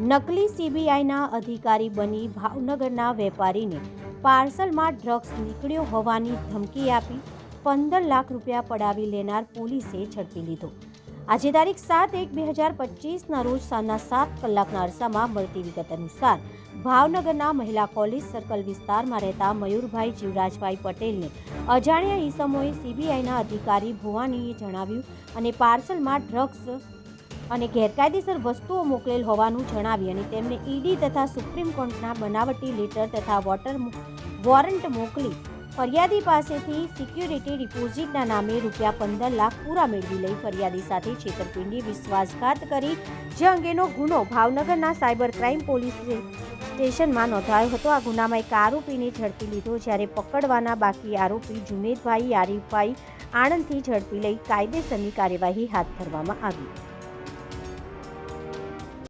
નકલી સીબીઆઈના અધિકારી બની ભાવનગરના વેપારીને પાર્સલમાં ડ્રગ્સ નીકળ્યો હોવાની ધમકી આપી પંદર લાખ રૂપિયા પડાવી લેનાર પોલીસે ઝડપી લીધો. આજે તારીખ સાત એક બે હજાર પચીસના રોજ સાંજના સાત કલાકના અરસામાં મળતી વિગત અનુસાર ભાવનગરના મહિલા કોલેજ સર્કલ વિસ્તારમાં રહેતા મયુરભાઈ જીવરાજભાઈ પટેલને અજાણ્યા ઈસમોએ સીબીઆઈના અધિકારી ભુવાનીએ જણાવ્યું અને પાર્સલમાં ડ્રગ્સ અને ગેરકાયદેસર વસ્તુઓ મોકલેલ હોવાનું જણાવી અને તેમને ઈડી તથા સુપ્રીમ કોર્ટના બનાવટી લેટર તથા વોટર વોરંટ મોકલી ફરિયાદી પાસેથી સિક્યુરિટી ડિપોઝિટના નામે રૂપિયા પંદર લાખ પૂરા મેળવી લઈ ફરિયાદી સાથે છેતરપિંડી, વિશ્વાસઘાત કરી, જે અંગેનો ગુનો ભાવનગરના સાયબર ક્રાઇમ પોલીસ સ્ટેશનમાં નોંધાયો હતો. આ ગુનામાં એક આરોપીને ઝડપી લીધો જ્યારે પકડવાના બાકી આરોપી જુનેદભાઈ આરીફભાઈ આણંદથી ઝડપી લઈ કાયદેસરની કાર્યવાહી હાથ ધરવામાં આવી.